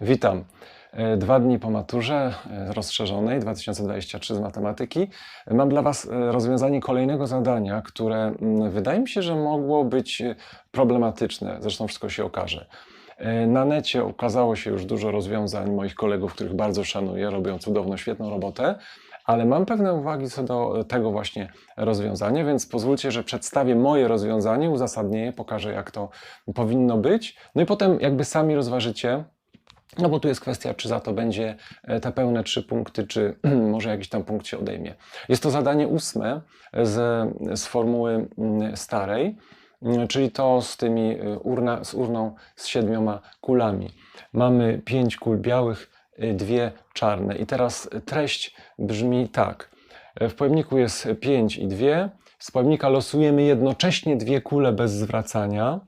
Witam. E, Dwa dni po maturze e, rozszerzonej 2023 z matematyki mam dla Was e, rozwiązanie kolejnego zadania, które mm, wydaje mi się, że mogło być e, problematyczne. Zresztą wszystko się okaże. E, Na necie ukazało się już dużo rozwiązań moich kolegów, których bardzo szanuję, robią cudowną, świetną robotę, ale mam pewne uwagi co do tego właśnie rozwiązania, więc pozwólcie, że przedstawię moje rozwiązanie, uzasadnię je, pokażę jak to powinno być, no i potem jakby sami rozważycie, no bo tu jest kwestia, czy za to będzie e, te pełne trzy punkty, czy może jakiś tam punkt się odejmie. Jest to zadanie ósme z, z formuły mm, starej, mm, czyli to z tymi y, urna, z urną z siedmioma kulami. Mamy pięć kul białych, dwie czarne. I teraz treść brzmi tak. E, W pojemniku jest pięć i dwie. Z pojemnika losujemy jednocześnie dwie kule bez zwracania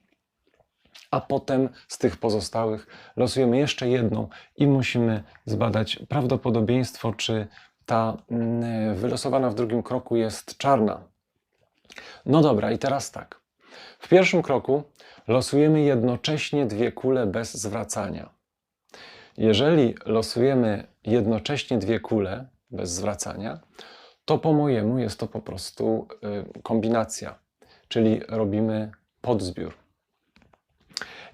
a potem z tych pozostałych losujemy jeszcze jedną i musimy zbadać prawdopodobieństwo, czy ta mm, wylosowana w drugim kroku jest czarna. No dobra, i teraz tak. W pierwszym kroku losujemy jednocześnie dwie kule bez zwracania. Jeżeli losujemy jednocześnie dwie kule bez zwracania, to po mojemu jest to po prostu y, kombinacja, czyli robimy podzbiór.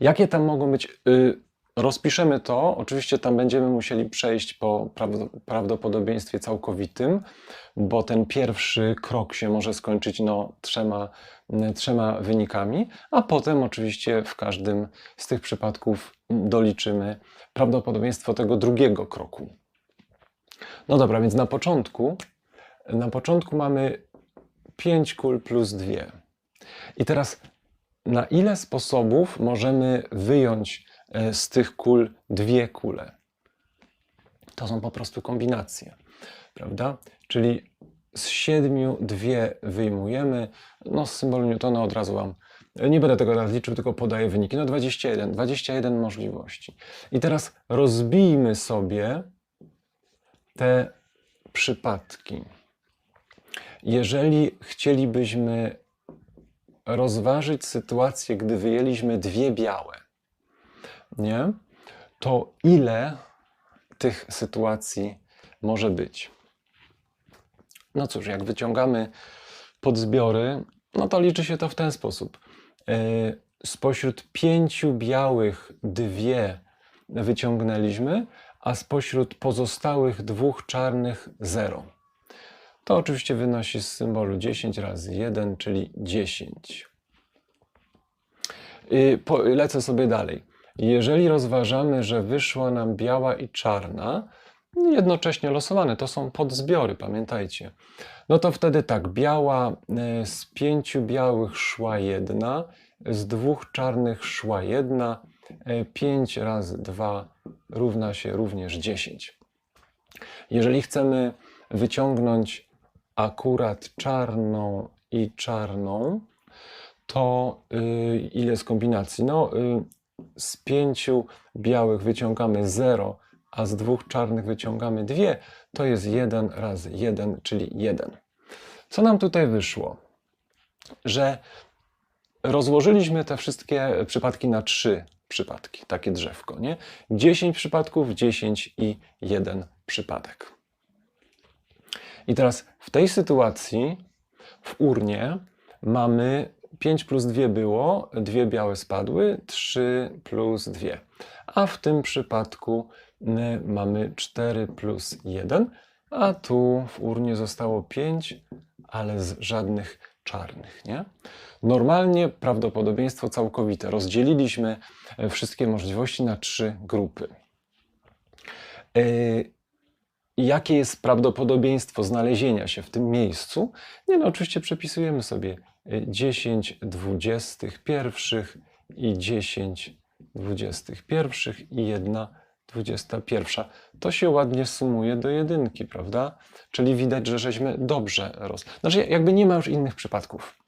Jakie tam mogą być? y, Rozpiszemy to. Oczywiście tam będziemy musieli przejść po prawdo- prawdopodobieństwie całkowitym, bo ten pierwszy krok się może skończyć no, trzema, trzema wynikami, a potem oczywiście w każdym z tych przypadków doliczymy prawdopodobieństwo tego drugiego kroku. No dobra, więc na początku, na początku mamy 5 kul plus 2. I teraz na ile sposobów możemy wyjąć e, z tych kul dwie kule? To są po prostu kombinacje, prawda? Czyli z siedmiu dwie wyjmujemy. No, z symbolu Newtona od razu Wam nie będę tego liczył, tylko podaję wyniki. No 21, 21 możliwości. I teraz rozbijmy sobie te przypadki. Jeżeli chcielibyśmy rozważyć sytuację, gdy wyjęliśmy dwie białe, nie? To ile tych sytuacji może być? No cóż, jak wyciągamy podzbiory, no to liczy się to w ten sposób. Yy, Spośród pięciu białych dwie wyciągnęliśmy, a spośród pozostałych dwóch czarnych zero. To oczywiście wynosi z symbolu 10 razy 1, czyli 10. I po, lecę sobie dalej. Jeżeli rozważamy, że wyszła nam biała i czarna, jednocześnie losowane, to są podzbiory, pamiętajcie. No to wtedy tak, biała, e, z pięciu białych szła jedna, z dwóch czarnych szła jedna, 5 razy 2 równa się również 10. Jeżeli chcemy wyciągnąć akurat czarną i czarną, to y, ile z kombinacji? No, y, z pięciu białych wyciągamy 0, a z dwóch czarnych wyciągamy 2, to jest 1 razy 1, czyli 1. Co nam tutaj wyszło? Że rozłożyliśmy te wszystkie przypadki na trzy przypadki, takie drzewko, nie? 10 przypadków, 10 i 1 przypadek. I teraz w tej sytuacji w urnie mamy 5 plus 2 było, dwie białe spadły, 3 plus 2. A w tym przypadku mamy 4 plus 1, a tu w urnie zostało 5, ale z żadnych czarnych. Nie? Normalnie prawdopodobieństwo całkowite. Rozdzieliliśmy wszystkie możliwości na trzy grupy. Yy, jakie jest prawdopodobieństwo znalezienia się w tym miejscu? Nie no, oczywiście przepisujemy sobie y, 10 dwudziestych pierwszych i 10 dwudziestych pierwszych i 1 dwudziesta pierwsza. To się ładnie sumuje do jedynki, prawda? Czyli widać, że żeśmy dobrze roz... Znaczy jakby nie ma już innych przypadków.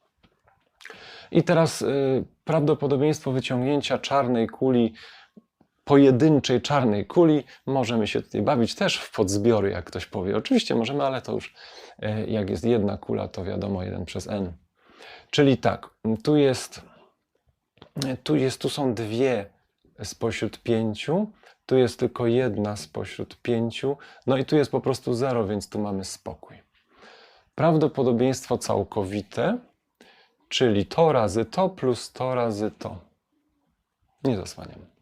I teraz y, prawdopodobieństwo wyciągnięcia czarnej kuli pojedynczej czarnej kuli. Możemy się tutaj bawić też w podzbiory, jak ktoś powie. Oczywiście możemy, ale to już e, jak jest jedna kula, to wiadomo 1 przez n. Czyli tak, tu jest, tu jest, tu są dwie spośród pięciu, tu jest tylko jedna spośród pięciu, no i tu jest po prostu zero, więc tu mamy spokój. Prawdopodobieństwo całkowite, czyli to razy to plus to razy to. Nie zasłaniam.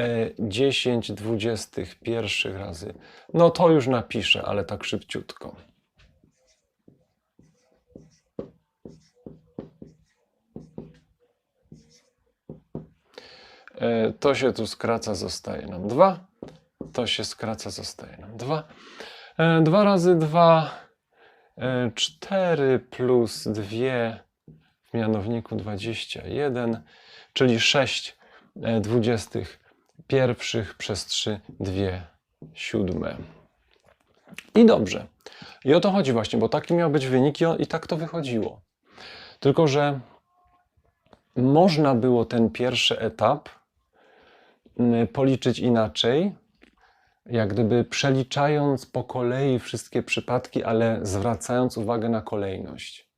E, 10 dwudziestych pierwszych razy. No to już napiszę, ale tak szybciutko. E, To się tu skraca, zostaje nam 2. To się skraca, zostaje nam 2. 2 razy 2, 4 plus 2 w mianowniku 21, czyli 6 e, dwudziestych pierwszych przez 3, 2 siódme. I dobrze. I o to chodzi właśnie, bo taki miał być wynik i, i tak to wychodziło. Tylko, że można było ten pierwszy etap mm, policzyć inaczej, jak gdyby przeliczając po kolei wszystkie przypadki, ale zwracając uwagę na kolejność.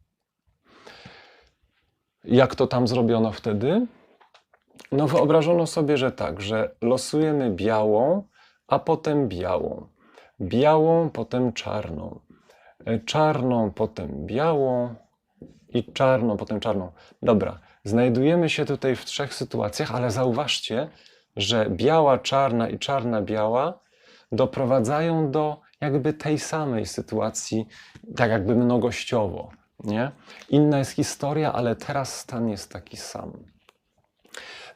Jak to tam zrobiono wtedy? No wyobrażono sobie, że tak, że losujemy białą, a potem białą. Białą, potem czarną. E, Czarną, potem białą i czarną, potem czarną. Dobra, znajdujemy się tutaj w trzech sytuacjach, ale zauważcie, że biała, czarna i czarna, biała doprowadzają do jakby tej samej sytuacji, tak jakby mnogościowo. Nie? Inna jest historia, ale teraz stan jest taki sam.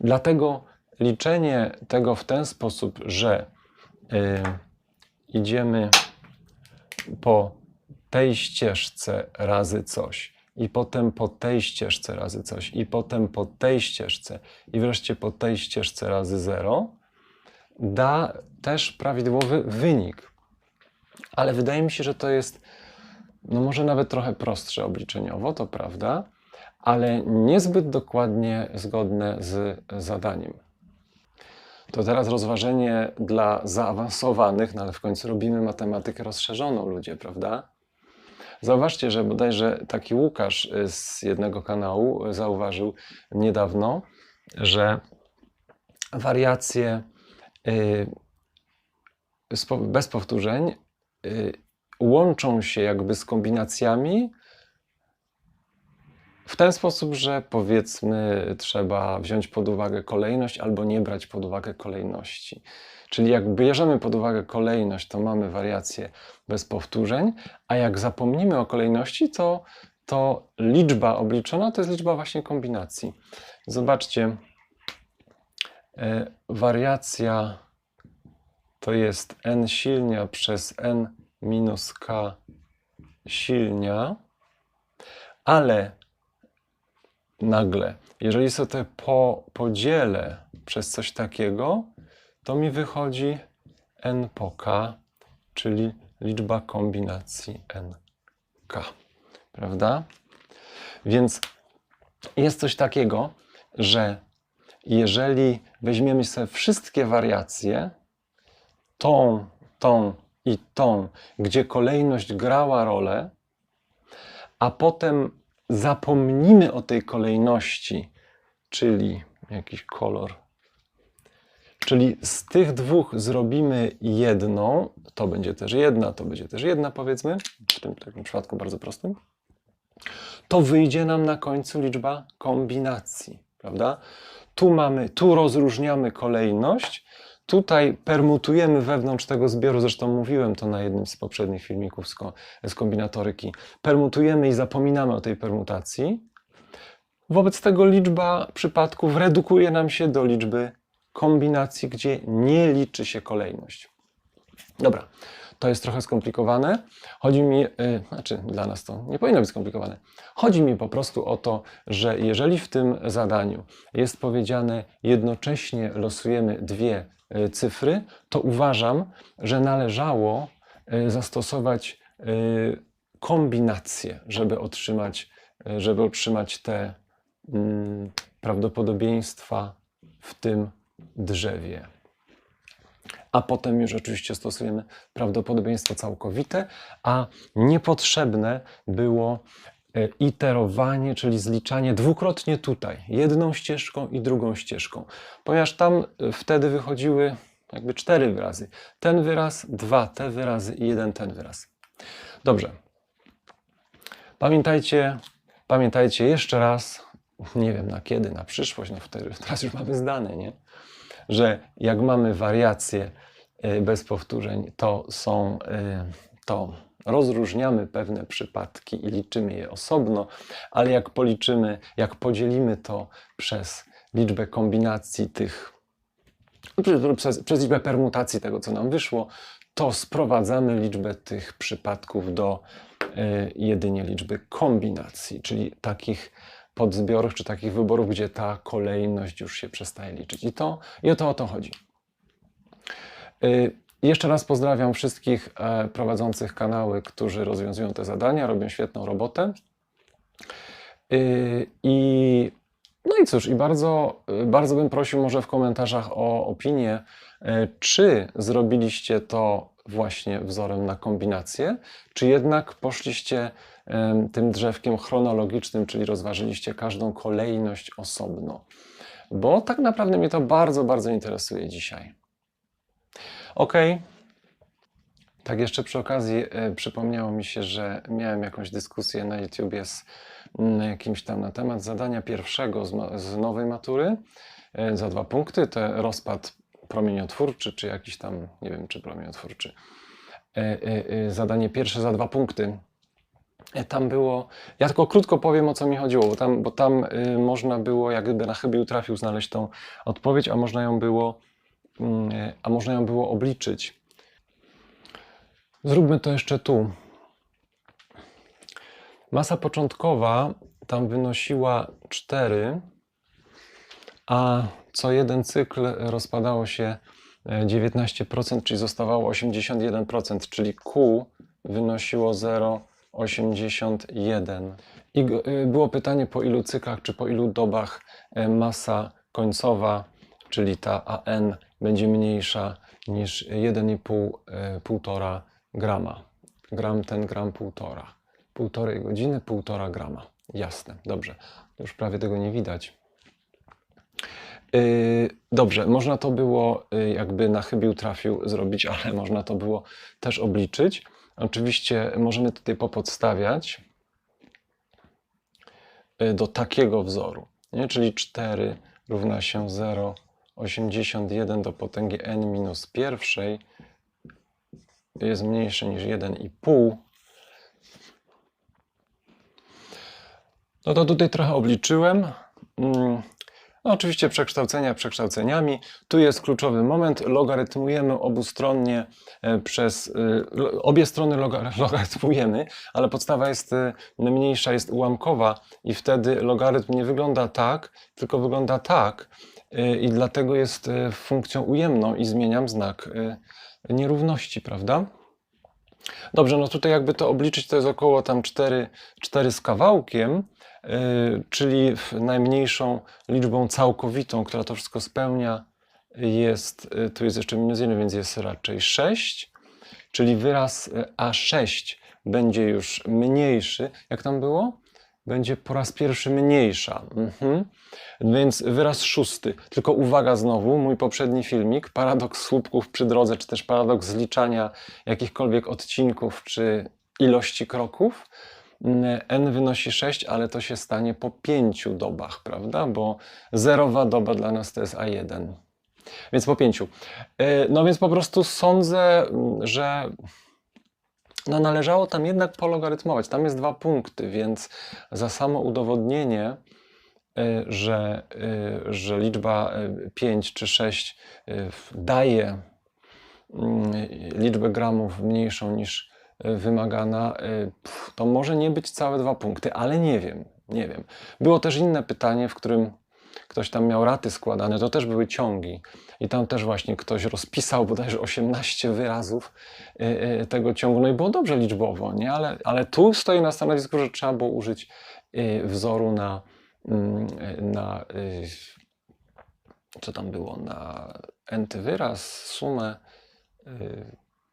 Dlatego liczenie tego w ten sposób, że y, idziemy po tej ścieżce razy coś, i potem po tej ścieżce razy coś, i potem po tej ścieżce, i wreszcie po tej ścieżce razy zero, da też prawidłowy wynik. Ale wydaje mi się, że to jest, no może nawet trochę prostsze obliczeniowo, to prawda, ale niezbyt dokładnie zgodne z zadaniem. To teraz rozważenie dla zaawansowanych, no ale w końcu robimy matematykę rozszerzoną, ludzie, prawda? Zauważcie, że bodajże taki Łukasz z jednego kanału zauważył niedawno, że wariacje y, bez powtórzeń y, łączą się jakby z kombinacjami w ten sposób, że powiedzmy trzeba wziąć pod uwagę kolejność albo nie brać pod uwagę kolejności. Czyli jak bierzemy pod uwagę kolejność, to mamy wariację bez powtórzeń, a jak zapomnimy o kolejności, to, to liczba obliczona to jest liczba właśnie kombinacji. Zobaczcie, e, wariacja to jest n silnia przez n minus k silnia, ale nagle, jeżeli sobie to po, podzielę przez coś takiego, to mi wychodzi n po k, czyli liczba kombinacji nk. Prawda? Więc jest coś takiego, że jeżeli weźmiemy sobie wszystkie wariacje, tą, tą i tą, gdzie kolejność grała rolę, a potem zapomnimy o tej kolejności, czyli jakiś kolor. Czyli z tych dwóch zrobimy jedną, to będzie też jedna, to będzie też jedna, powiedzmy, w tym takim przypadku bardzo prostym, to wyjdzie nam na końcu liczba kombinacji, prawda? Tu mamy, tu rozróżniamy kolejność, tutaj permutujemy wewnątrz tego zbioru, zresztą mówiłem to na jednym z poprzednich filmików z, ko, z kombinatoryki, permutujemy i zapominamy o tej permutacji. Wobec tego liczba przypadków redukuje nam się do liczby kombinacji, gdzie nie liczy się kolejność. Dobra, to jest trochę skomplikowane. Chodzi mi, yy, znaczy dla nas to nie powinno być skomplikowane. Chodzi mi po prostu o to, że jeżeli w tym zadaniu jest powiedziane jednocześnie losujemy dwie cyfry, to uważam, że należało y, zastosować y, kombinację, żeby otrzymać, żeby otrzymać te mm, prawdopodobieństwa w tym drzewie. A potem już oczywiście stosujemy prawdopodobieństwo całkowite, a niepotrzebne było e, iterowanie, czyli zliczanie dwukrotnie tutaj, jedną ścieżką i drugą ścieżką, ponieważ tam e, wtedy wychodziły jakby cztery wyrazy. Ten wyraz, dwa te wyrazy i jeden ten wyraz. Dobrze. Pamiętajcie, pamiętajcie jeszcze raz, nie wiem na kiedy, na przyszłość, no teraz już mamy zdane, nie? Że jak mamy wariacje y, bez powtórzeń, to są, to rozróżniamy pewne przypadki i liczymy je osobno, ale jak policzymy, jak podzielimy to przez liczbę kombinacji tych, przez, przez liczbę permutacji tego, co nam wyszło, to sprowadzamy liczbę tych przypadków do y, jedynie liczby kombinacji, czyli takich podzbiorów czy takich wyborów, gdzie ta kolejność już się przestaje liczyć. I to, i o to o to chodzi. Y, jeszcze raz pozdrawiam wszystkich e, prowadzących kanały, którzy rozwiązują te zadania, robią świetną robotę. Y, I no i cóż, i bardzo, bardzo bym prosił może w komentarzach o opinię, e, czy zrobiliście to właśnie wzorem na kombinację, czy jednak poszliście tym drzewkiem chronologicznym, czyli rozważyliście każdą kolejność osobno. Bo tak naprawdę mnie to bardzo, bardzo interesuje dzisiaj. Ok. Tak, jeszcze przy okazji e, przypomniało mi się, że miałem jakąś dyskusję na YouTubie z mm, kimś tam na temat zadania pierwszego z, ma- z nowej matury e, za dwa punkty. To rozpad promieniotwórczy, czy jakiś tam, nie wiem, czy promieniotwórczy. E, e, e, zadanie pierwsze za dwa punkty. E, Tam było, ja tylko krótko powiem o co mi chodziło, bo tam, bo tam y, można było, jak gdyby na chybił trafił, znaleźć tą odpowiedź, a można ją było, a można ją było obliczyć. Zróbmy to jeszcze tu. Masa początkowa tam wynosiła 4, a co jeden cykl rozpadało się e, 19%, czyli zostawało 81%, czyli Q wynosiło 0,81. I y, było pytanie po ilu cyklach, czy po ilu dobach e, masa końcowa, czyli ta AN będzie mniejsza niż 1,5 e, grama. Gram ten gram półtora. Półtorej godziny, półtora grama. Jasne, dobrze. Już prawie tego nie widać. Yy, Dobrze, można to było yy, jakby na chybił trafił zrobić, ale można to było też obliczyć. Oczywiście możemy tutaj popodstawiać do takiego wzoru, nie? czyli 4 równa się 0,81 do potęgi n minus pierwszej jest mniejsze niż 1,5. No to tutaj trochę obliczyłem. Mm, no oczywiście przekształcenia przekształceniami. Tu jest kluczowy moment. Logarytmujemy obustronnie e, przez. e, Obie strony loga- logarytmujemy, ale podstawa jest e, mniejsza, jest ułamkowa, i wtedy logarytm nie wygląda tak, tylko wygląda tak. E, I dlatego jest e, funkcją ujemną i zmieniam znak e, nierówności, prawda? Dobrze, no tutaj jakby to obliczyć, to jest około tam 4, 4 z kawałkiem, czyli najmniejszą liczbą całkowitą, która to wszystko spełnia, jest, tu jest jeszcze minus 1, więc jest raczej 6, czyli wyraz yy, A6 będzie już mniejszy. Jak tam było? Będzie po raz pierwszy mniejsza. Mhm. Więc wyraz szósty. Tylko uwaga znowu, mój poprzedni filmik, paradoks słupków przy drodze, czy też paradoks zliczania jakichkolwiek odcinków, czy ilości kroków. N wynosi 6, ale to się stanie po 5 dobach, prawda? Bo zerowa doba dla nas to jest A1. Więc po 5. No więc po prostu sądzę, że no należało tam jednak pologarytmować. Tam jest dwa punkty, więc za samo udowodnienie, y, że, y, że liczba 5 czy 6 daje mm, liczbę gramów mniejszą niż y, wymagana, y, to może nie być całe dwa punkty, ale nie wiem, nie wiem. Było też inne pytanie, w którym ktoś tam miał raty składane, to też były ciągi. I tam też właśnie ktoś rozpisał bodajże 18 wyrazów y, y, tego ciągu. No i było dobrze liczbowo, nie? Ale, ale tu stoi na stanowisku, że trzeba było użyć y, wzoru na, mm, na co tam było, na enty wyraz, sumę,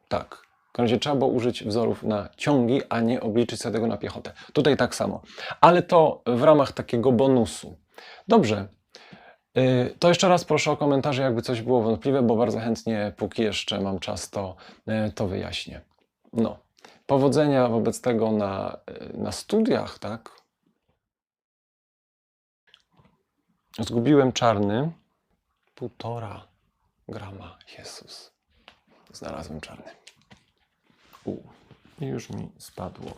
tak, każdym razie trzeba było użyć wzorów na ciągi, a nie obliczyć sobie tego na piechotę. Tutaj tak samo. Ale to w ramach takiego bonusu. Dobrze. Y, To jeszcze raz proszę o komentarze, jakby coś było wątpliwe, bo bardzo chętnie, póki jeszcze mam czas, to, y, to wyjaśnię. No. Powodzenia wobec tego na, y, na studiach, tak? Zgubiłem czarny. Półtora grama. Jezus. Znalazłem czarny. U. I już mi spadło